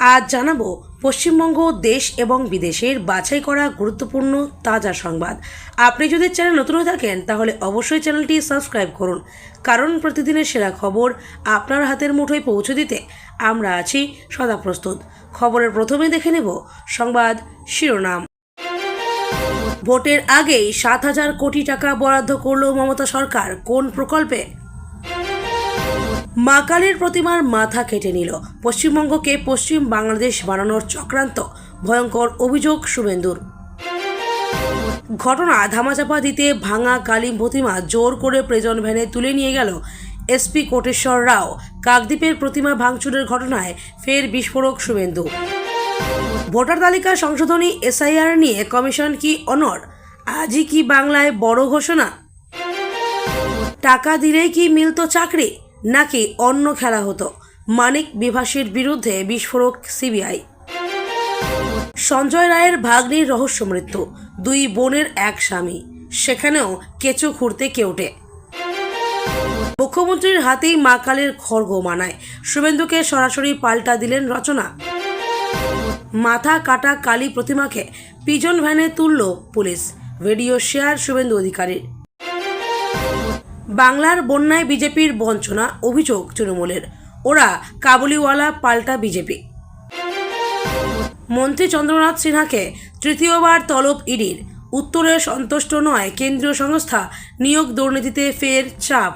আজ জানাব পশ্চিমবঙ্গ, দেশ এবং বিদেশের বাছাই করা গুরুত্বপূর্ণ তাজা সংবাদ। আপনি যদি চ্যানেল নতুন হয়ে থাকেন, তাহলে অবশ্যই চ্যানেলটি সাবস্ক্রাইব করুন। কারণ প্রতিদিনের সেরা খবর আপনার হাতের মুঠোয় পৌঁছে দিতে আমরা আছি সদা প্রস্তুত। খবরের প্রথমে দেখে নেব সংবাদ শিরোনাম। ভোটের আগেই সাত হাজার কোটি টাকা বরাদ্দ করল মমতা সরকার। কোন প্রকল্পে? মা কালীর প্রতিমার মাথা কেটে নিল। পশ্চিমবঙ্গকে পশ্চিম বাংলাদেশ বানানোর চক্রান্ত, ভয়ঙ্কর অভিযোগ শুভেন্দুর। ঘটনা ধামাচাপা দিতে ভাঙা কালী প্রতিমা জোর করে প্রেজন ভ্যানে তুলে নিয়ে গেল এসপি কোটেশ্বর রাও। কাকদ্বীপের প্রতিমা ভাঙচুরের ঘটনায় ফের বিস্ফোরক শুভেন্দু। ভোটার তালিকা সংশোধনী, এসআইআর নিয়ে কমিশন কি অনর আজই কি বাংলায় বড় ঘোষণা? টাকা দিলেই কি মিলত চাকরি? নাকি অন্য খেলা হতো? মানিক বিভাসের বিরুদ্ধে বিস্ফোরক সিবিআই। সঞ্জয় রায়ের ভাগ্নির রহস্য মৃত্যু, দুই বোনের এক স্বামী। সেখানেও কেঁচো খুঁড়তে কেউটে মুখ্যমন্ত্রীর হাতেই মা কালের খড়গ মানায়। শুভেন্দুকে সরাসরি পাল্টা দিলেন রচনা। মাথা কাটা কালী প্রতিমাকে পিজন ভ্যানে তুলল পুলিশ। ভিডিও শেয়ার শুভেন্দু অধিকারীর। বাংলার বন্যায় বিজেপির বঞ্চনা, অভিযোগ তৃণমূলের। ওরা কাবুলিওয়ালা পাল্টা বিজেপি। মন্ত্রী চন্দ্রনাথ সিনহাকে তৃতীয়বার তলব ইডির। উত্তরে সন্তুষ্ট নয় কেন্দ্রীয় সংস্থা, নিয়োগ দুর্নীতিতে ফের চাপ।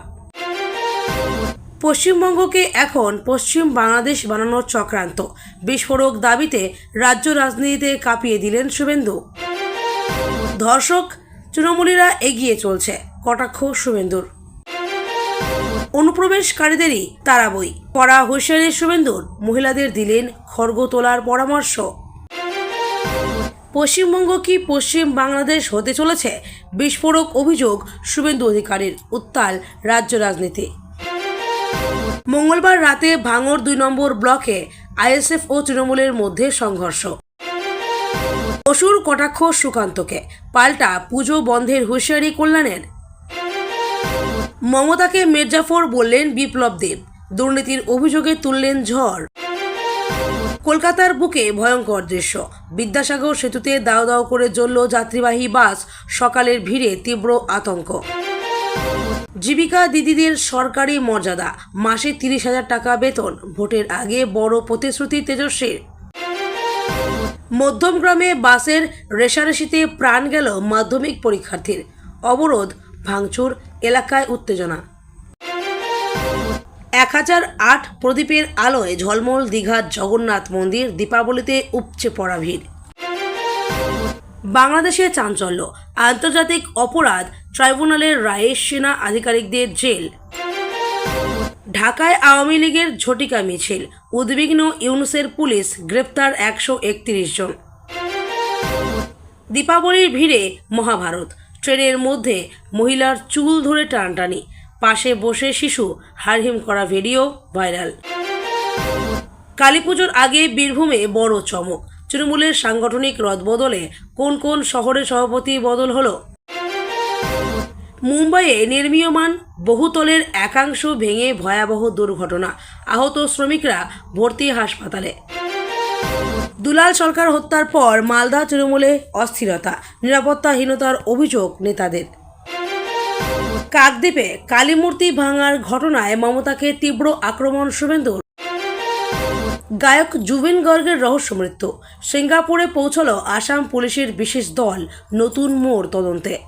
পশ্চিমবঙ্গকে এখন পশ্চিম বাংলাদেশ বানানোর চক্রান্ত। বিস্ফোরক দাবিতে রাজ্য রাজনীতিতে কাঁপিয়ে দিলেন শুভেন্দু। ধর্ষক, তৃণমূলীরা এগিয়ে চলছে, কটাক্ষ শুভেন্দুর। অনুপ্রবেশকারীদেরই তারা বই। করা হুঁশিয়ারি শুভেন্দুর। মহিলাদের দিলেন খড়গ তোলার পরামর্শ। পশ্চিমবঙ্গ কি পশ্চিম বাংলাদেশ হতে চলেছে? বিস্ফোরক অভিযোগ শুভেন্দু অধিকারীর। উত্তাল রাজ্য রাজনীতি। মঙ্গলবার রাতে ভাঙর দুই নম্বর ব্লকে আইএসএফ ও তৃণমূলের মধ্যে সংঘর্ষ। অসুর কটাক্ষ সুকান্তকে। পাল্টা পুজো বন্ধের হুঁশিয়ারি কল্যাণের মমতাকে মির্জাফর বললেন বিপ্লব দেব। দুর্নীতির অভিযোগে তুললেন ঝড়। কলকাতার বুকে ভয়ঙ্কর দৃশ্য। বিদ্যাসাগর সেতুতে দাও দাও করে জ্বলল যাত্রীবাহী বাস। সকালের ভিড়ে তীব্র আতঙ্ক। জীবিকা দিদিদের সরকারি মর্যাদা। মাসে তিরিশ হাজার টাকা বেতন। ভোটের আগে বড় প্রতিশ্রুতি তেজস্বীর। মধ্যমগ্রামে বাসের রেশারেশিতে প্রাণ গেল মাধ্যমিক পরীক্ষার্থীর। অবরোধ, ভাঙচুর এলাকায় উত্তেজনা। এক হাজার আট প্রদীপের আলোয় ঝলমল দীঘার জগন্নাথ মন্দির দীপাবলিতে উপচে পড়া ভিড়। বাংলাদেশে চাঞ্চল্য, আন্তর্জাতিক অপরাধ ট্রাইব্যুনালের রায়ে সেনা আধিকারিকদের জেল। ঢাকায় আওয়ামী লীগের ঝটিকা মিছিল, উদ্বিগ্ন ইউনুসের পুলিশ গ্রেপ্তার একশো একত্রিশ জন। দীপাবলির ভিড়ে মহাভারত ট্রেনের মধ্যে মহিলার চুল ধরে টানটানি। পাশে বসে শিশু হারহিম করা ভিডিও ভাইরাল। কালীপুজোর আগে বীরভূমে বড় চমক। তৃণমূলের সাংগঠনিক রদবদলে কোন কোন শহরে সভাপতি বদল হলো? মুম্বাইয়ে নির্মীয়মান বহুতলের একাংশ ভেঙে ভয়াবহ দুর্ঘটনা। আহত শ্রমিকরা ভর্তি হাসপাতালে। দুলাল সরকার হত্যার পর মালদা তৃণমূলে অস্থিরতা, নিরাপত্তাহীনতার অভিযোগ নেতাদের। কাকদ্বীপে কালীমূর্তি ভাঙার ঘটনায় মমতাকে তীব্র আক্রমণ শুভেন্দুর। গায়ক জুবিন গর্গের রহস্য মৃত্যু। সিঙ্গাপুরে পৌঁছল আসাম পুলিশের বিশেষ দল নতুন মোড় তদন্তে।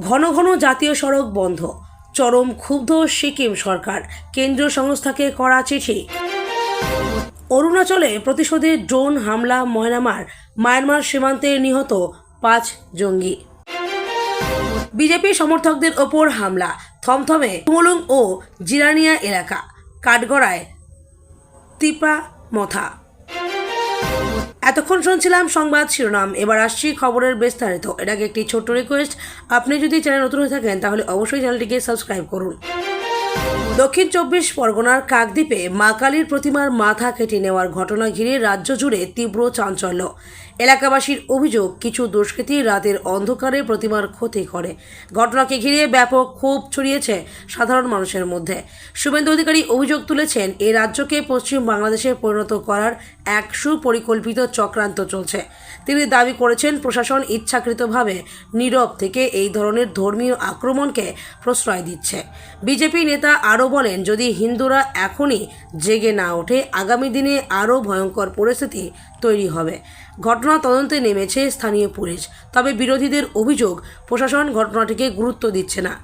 ঘন ঘন জাতীয় সড়ক বন্ধ। চরম ক্ষুব্ধ সিকিম সরকার। কেন্দ্রীয় সংস্থাকে করা চিঠি। অরুণাচলে প্রতিশোধে ড্রোন হামলা, ময়নামার। মায়ানমার সীমান্তে নিহত পাঁচ জঙ্গি। বিজেপি সমর্থকদের ওপর হামলা, থমথমে তুমলুং ও জিরানিয়া এলাকা, কাঠগড়ায় তিপা মথা। এতক্ষণ শুনছিলাম সংবাদ শিরোনাম, এবার আসছি খবরের বিস্তারিত। এটাকে একটি ছোট্ট রিকোয়েস্ট আপনি যদি চ্যানেল নতুন হয়ে থাকেন, তাহলে অবশ্যই চ্যানেলটিকে সাবস্ক্রাইব করুন। দক্ষিণ চব্বিশ পরগনার কাকদ্বীপে মা কালীর প্রতিমার মাথা কেটে নেওয়ার ঘটনা ঘিরে রাজ্য জুড়ে তীব্র চাঞ্চল্য। এলাকাবাসীর অভিযোগ, কিছু দুষ্কৃতী রাতের অন্ধকারে প্রতিমার ক্ষতি করে। ঘটনাকে ঘিরে ব্যাপক ক্ষোভ ছড়িয়েছে সাধারণ মানুষের মধ্যে। শুভেন্দু অধিকারী অভিযোগ তুলেছেন এই রাজ্যকে পশ্চিম বাংলাদেশে পরিণত করার এক সুপরিকল্পিত চক্রান্ত চলছে। তিনি দাবি করেছেন, প্রশাসন ইচ্ছাকৃতভাবে নীরব থেকে এই ধরনের ধর্মীয় আক্রমণকে প্রশ্রয় দিচ্ছে। বিজেপি নেতা আরও বলেন, যদি হিন্দুরা এখনই জেগে না ওঠে, আগামী দিনে আরও ভয়ঙ্কর পরিস্থিতি তৈরি হবে। ঘটনা তদন্তে নেমেছে স্থানীয় পুলিশ। তবে বিরোধীদের অভিযোগ, প্রশাসন ঘটনাটিকে গুরুত্ব দিচ্ছে না।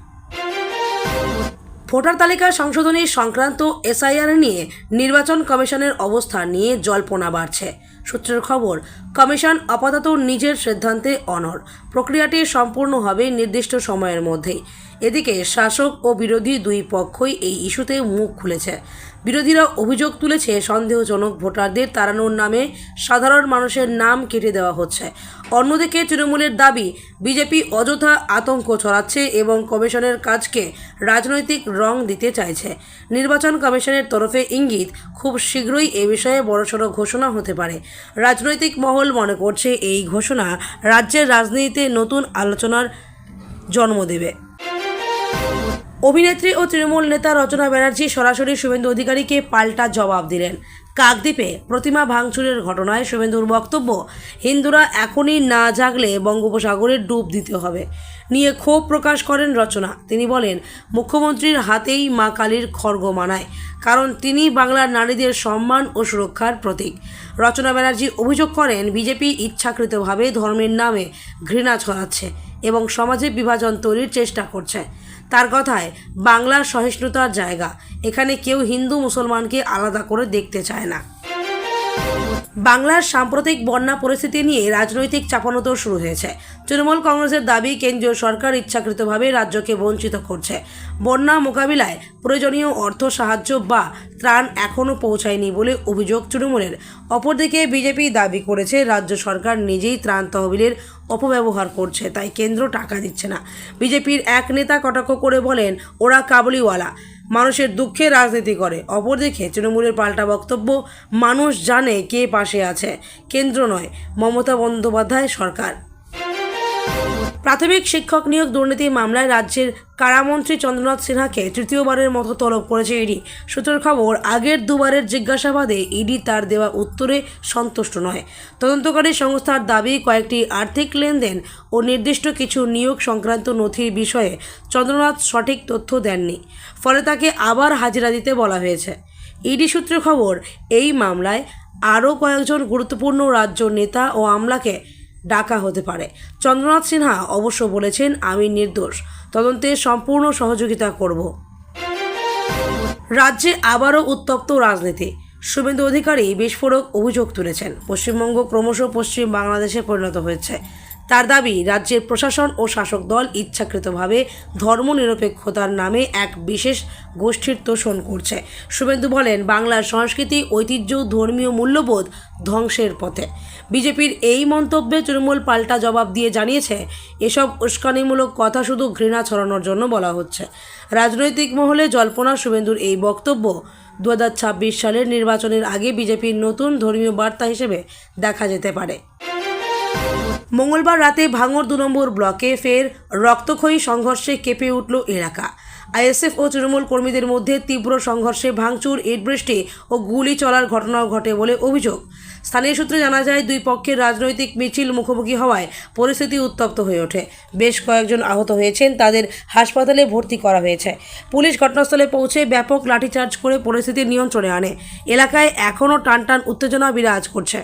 ভোটার তালিকা সংশোধনী সংক্রান্ত এসআইআর নিয়ে নির্বাচন কমিশনের অবস্থান নিয়ে জল্পনা বাড়ছে। সূত্রের খবর, কমিশন আপাতত নিজের সিদ্ধান্তে অনর প্রক্রিয়াটি সম্পূর্ণ হবে নির্দিষ্ট সময়ের মধ্যেই। এদিকে শাসক ও বিরোধী দুই পক্ষই এই ইস্যুতে মুখ খুলেছে। বিরোধীরা অভিযোগ তুলেছে, সন্দেহজনক ভোটারদের তাড়ানোর নামে সাধারণ মানুষের নাম কেটে দেওয়া হচ্ছে। অন্যদিকে তৃণমূলের দাবি, বিজেপি অযথা আতঙ্ক ছড়াচ্ছে এবং কমিশনের কাজকে রাজনৈতিক রং দিতে চাইছে। নির্বাচন কমিশনের তরফে ইঙ্গিত, খুব শীঘ্রই এ বিষয়ে বড়সড় ঘোষণা হতে পারে। রাজনৈতিক মহল মনে করছে এই ঘোষণা রাজ্যের রাজনীতিতে নতুন আলোচনার জন্ম দেবে। অভিনেত্রী ও তৃণমূল নেতা রচনা ব্যানার্জি সরাসরি শুভেন্দু অধিকারীকে পাল্টা জবাব দিলেন। কাকদ্বীপে প্রতিমা ভাঙচুরের ঘটনায় শুভেন্দুর বক্তব্য, হিন্দুরা এখনই না জাগলে বঙ্গোপসাগরে ডুব দিতে হবে নিয়ে ক্ষোভ প্রকাশ করেন রচনা। তিনি বলেন, মুখ্যমন্ত্রীর হাতেই মা কালীর খর্গ মানায়, কারণ তিনি বাংলার নারীদের সম্মান ও সুরক্ষার প্রতীক। রচনা ব্যানার্জি অভিযোগ করেন, বিজেপি ইচ্ছাকৃতভাবে ধর্মের নামে ঘৃণা ছড়াচ্ছে এবং সমাজে বিভাজন তৈরির চেষ্টা করছে। তার কথায় বাংলার সহিষ্ণুতার জায়গা। এখানে কেউ হিন্দু মুসলমানকে আলাদা করে দেখতে চায় না। বাংলার সাম্প্রতিক বন্যা পরিস্থিতি নিয়ে রাজনৈতিক চাপানোতর শুরু হয়েছে। তৃণমূল কংগ্রেসের দাবি, কেন্দ্রীয় সরকার ইচ্ছাকৃতভাবে রাজ্যকে বঞ্চিত করছে। বন্যা মোকাবিলায় প্রয়োজনীয় অর্থ সাহায্য বা ত্রাণ এখনও পৌঁছায়নি বলে অভিযোগ তৃণমূলের। অপরদিকে বিজেপি দাবি করেছে, রাজ্য সরকার নিজেই ত্রাণ তহবিলের অপব্যবহার করছে, তাই কেন্দ্র টাকা দিচ্ছে না। বিজেপির এক নেতা কটাক্ষ করে বলেন, ওরা কাবুলিওয়ালা। মানুষের দুঃখে রাজনীতি করে। অপরদিকে তৃণমূলের পাল্টা বক্তব্য, মানুষ জানে কে পাশে আছে, কেন্দ্র নয়, মমতা বন্দ্যোপাধ্যায় সরকার। প্রাথমিক শিক্ষক নিয়োগ দুর্নীতি মামলায় রাজ্যের কারামন্ত্রী চন্দ্রনাথ সিনহাকে তৃতীয়বারের মতো তলব করেছে ইডি। সূত্রের খবর, আগের দুবারের জিজ্ঞাসাবাদে ইডি তার দেওয়া উত্তরে সন্তুষ্ট নয়। তদন্তকারী সংস্থার দাবি, কয়েকটি আর্থিক লেনদেন ও নির্দিষ্ট কিছু নিয়োগ সংক্রান্ত নথির বিষয়ে চন্দ্রনাথ সঠিক তথ্য দেননি। ফলে তাকে আবার হাজিরা দিতে বলা হয়েছে। ইডি সূত্রে খবর, এই মামলায় আরও কয়েকজন গুরুত্বপূর্ণ রাজ্য নেতা ও আমলাকে ডাকা হতে পারে। চন্দ্রনাথ সিনহা অবশ্য বলেছেন, আমি নির্দোষ। তদন্তে সম্পূর্ণ সহযোগিতা করব। রাজ্যে আবারও উত্তপ্ত রাজনীতি। শুভেন্দু অধিকারী বিস্ফোরক অভিযোগ তুলেছেন। পশ্চিমবঙ্গ ক্রমশ পশ্চিম বাংলাদেশে পরিণত হয়েছে। তার দাবি, রাজ্যের প্রশাসন ও শাসক দল ইচ্ছাকৃতভাবে ধর্মনিরপেক্ষতার নামে এক বিশেষ গোষ্ঠীর তোষণ করছে। শুভেন্দু বলেন, বাংলার সংস্কৃতি, ঐতিহ্য, ধর্মীয় মূল্যবোধ ধ্বংসের পথে। বিজেপির এই মন্তব্যে তৃণমূল পাল্টা জবাব দিয়ে জানিয়েছে, এসব উস্কানিমূলক কথা শুধু ঘৃণা ছড়ানোর জন্য বলা হচ্ছে। রাজনৈতিক মহলে জল্পনা শুভেন্দুর এই বক্তব্য দু হাজার ছাব্বিশ সালের নির্বাচনের আগে বিজেপির নতুন ধর্মীয় বার্তা হিসেবে দেখা যেতে পারে। মঙ্গলবার রাতে ভাঙর দু নম্বর ব্লকে ফের রক্তক্ষয়ী সংঘর্ষে কেঁপে উঠল এলাকা। আইএসএফ ও তৃণমূল কর্মীদের মধ্যে তীব্র সংঘর্ষে ভাঙচুর ইট বৃষ্টি ও গুলি চলার ঘটনাও ঘটে বলে অভিযোগ। স্থানীয় সূত্রে জানা যায়, দুই পক্ষের রাজনৈতিক মিছিল মুখোমুখি হওয়ায় পরিস্থিতি উত্তপ্ত হয়ে ওঠে। বেশ কয়েকজন আহত হয়েছেন, তাদের হাসপাতালে ভর্তি করা হয়েছে। পুলিশ ঘটনাস্থলে পৌঁছে ব্যাপক লাঠিচার্জ করে পরিস্থিতি নিয়ন্ত্রণে আনে। এলাকায় এখনও টানটান উত্তেজনা বিরাজ করছে।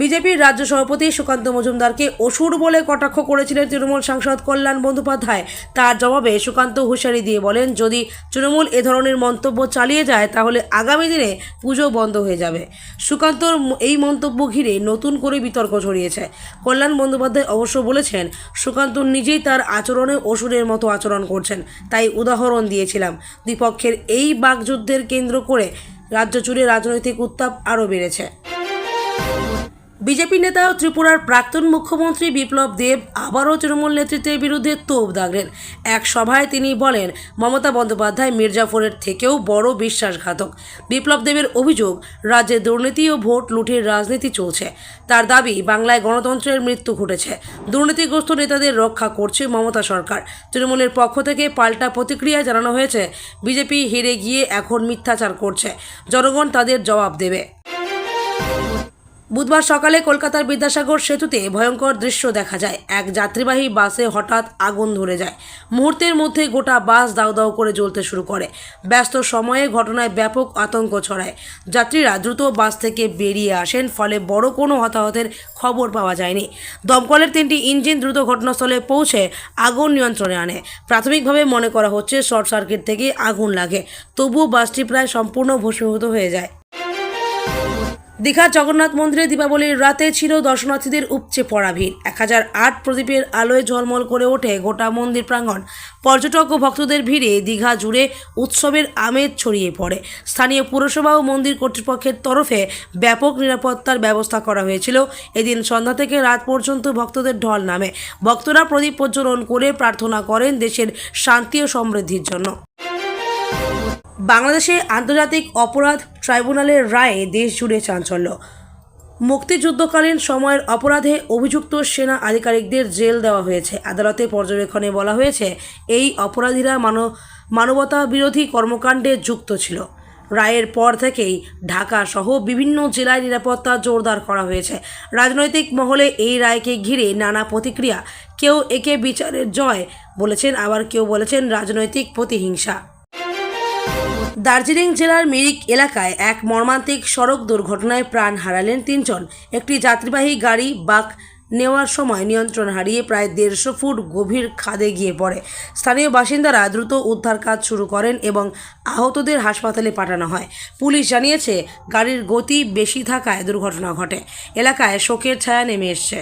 বিজেপির রাজ্য সভাপতি সুকান্ত মজুমদারকে অসুর বলে কটাক্ষ করেছিলেন তৃণমূল সাংসদ কল্যাণ বন্দ্যোপাধ্যায়। তার জবাবে সুকান্ত হুঁশিয়ারি দিয়ে বলেন, যদি তৃণমূল এ ধরনের মন্তব্য চালিয়ে যায়, তাহলে আগামী দিনে পুজো বন্ধ হয়ে যাবে। সুকান্তর এই মন্তব্য ঘিরে নতুন করে বিতর্ক ছড়িয়েছে। কল্যাণ বন্দ্যোপাধ্যায় অবশ্য বলেছেন, সুকান্ত নিজেই তার আচরণে অসুরের মতো আচরণ করছেন, তাই উদাহরণ দিয়েছিলাম। দ্বিপক্ষের এই বাকযুদ্ধের কেন্দ্র করে রাজ্য জুড়ে রাজনৈতিক উত্তাপ আরও বেড়েছে। বিজেপি নেতা ও ত্রিপুরার প্রাক্তন মুখ্যমন্ত্রী বিপ্লব দেব আবারও তৃণমূল নেতৃত্বের বিরুদ্ধে তোপ দাগলেন। এক সভায় তিনি বলেন, মমতা বন্দ্যোপাধ্যায় মির্জাফরের থেকেও বড় বিশ্বাসঘাতক। বিপ্লব দেবের অভিযোগ, রাজ্যে দুর্নীতি ও ভোট লুঠের রাজনীতি চলছে। তার দাবি, বাংলায় গণতন্ত্রের মৃত্যু ঘটেছে। দুর্নীতিগ্রস্ত নেতাদের রক্ষা করছে মমতা সরকার। তৃণমূলের পক্ষ থেকে পাল্টা প্রতিক্রিয়া জানানো হয়েছে, বিজেপি হেরে গিয়ে এখন মিথ্যাচার করছে। জনগণ তাদের জবাব দেবে। বুধবার সকালে কলকাতার বিদ্যাসাগর সেতুতে ভয়ঙ্কর দৃশ্য দেখা যায়। এক যাত্রীবাহী বাসে হঠাৎ আগুন ধরে যায়। মুহূর্তের মধ্যে গোটা বাস দাউ দাউ করে জ্বলতে শুরু করে। ব্যস্ত সময়ে ঘটনায় ব্যাপক আতঙ্ক ছড়ায়। যাত্রীরা দ্রুত বাস থেকে বেরিয়ে আসেন, ফলে বড় কোনো হতাহতের খবর পাওয়া যায়নি। দমকলের তিনটি ইঞ্জিন দ্রুত ঘটনাস্থলে পৌঁছে আগুন নিয়ন্ত্রণে আনে। প্রাথমিকভাবে মনে করা হচ্ছে শর্ট সার্কিট থেকে আগুন লাগে, তবুও বাসটি প্রায় সম্পূর্ণ ভস্মীভূত হয়ে যায়। দীঘার জগন্নাথ মন্দিরে দীপাবলির রাতে ছিল দর্শনার্থীদের উপচে পড়া ভিড়। এক হাজার আট প্রদীপের আলোয় ঝলমল করে ওঠে গোটা মন্দির প্রাঙ্গণ। পর্যটক ও ভক্তদের ভিড়ে দীঘা জুড়ে উৎসবের আমেজ ছড়িয়ে পড়ে। স্থানীয় পুরসভা ও মন্দির কর্তৃপক্ষের তরফে ব্যাপক নিরাপত্তার ব্যবস্থা করা হয়েছিল। এদিন সন্ধ্যা থেকে রাত পর্যন্ত ভক্তদের ঢল নামে। ভক্তরা প্রদীপ প্রজ্বলন করে প্রার্থনা করেন দেশের শান্তি ও সমৃদ্ধির জন্য। বাংলাদেশে আন্তর্জাতিক অপরাধ ট্রাইব্যুনালের রায়ে দেশ জুড়ে চাঞ্চল্য। মুক্তিযুদ্ধকালীন সময়ের অপরাধে অভিযুক্ত সেনা আধিকারিকদের জেল দেওয়া হয়েছে। আদালতে পর্যবেক্ষণে বলা হয়েছে, এই অপরাধীরা মানব মানবতা বিরোধী কর্মকাণ্ডে যুক্ত ছিল। রায়ের পর থেকেই ঢাকা সহ বিভিন্ন জেলায় নিরাপত্তা জোরদার করা হয়েছে। রাজনৈতিক মহলে এই রায়কে ঘিরে নানা প্রতিক্রিয়া। কেউ একে বিচারের জয় বলেছেন, আবার কেউ বলেছেন রাজনৈতিক প্রতিহিংসা। দার্জিলিং জেলার মিরিক এলাকায় এক মর্মান্তিক সড়ক দুর্ঘটনায় প্রাণ হারালেন তিনজন। একটি যাত্রীবাহী গাড়ি বাক নেওয়ার সময় নিয়ন্ত্রণ হারিয়ে প্রায় দেড়শো ফুট গভীর খাদে গিয়ে পড়ে। স্থানীয় বাসিন্দারা দ্রুত উদ্ধার কাজ শুরু করেন এবং আহতদের হাসপাতালে পাঠানো হয়। পুলিশ জানিয়েছে, গাড়ির গতি বেশি থাকায় দুর্ঘটনা ঘটে। এলাকায় শোকের ছায়া নেমে এসছে।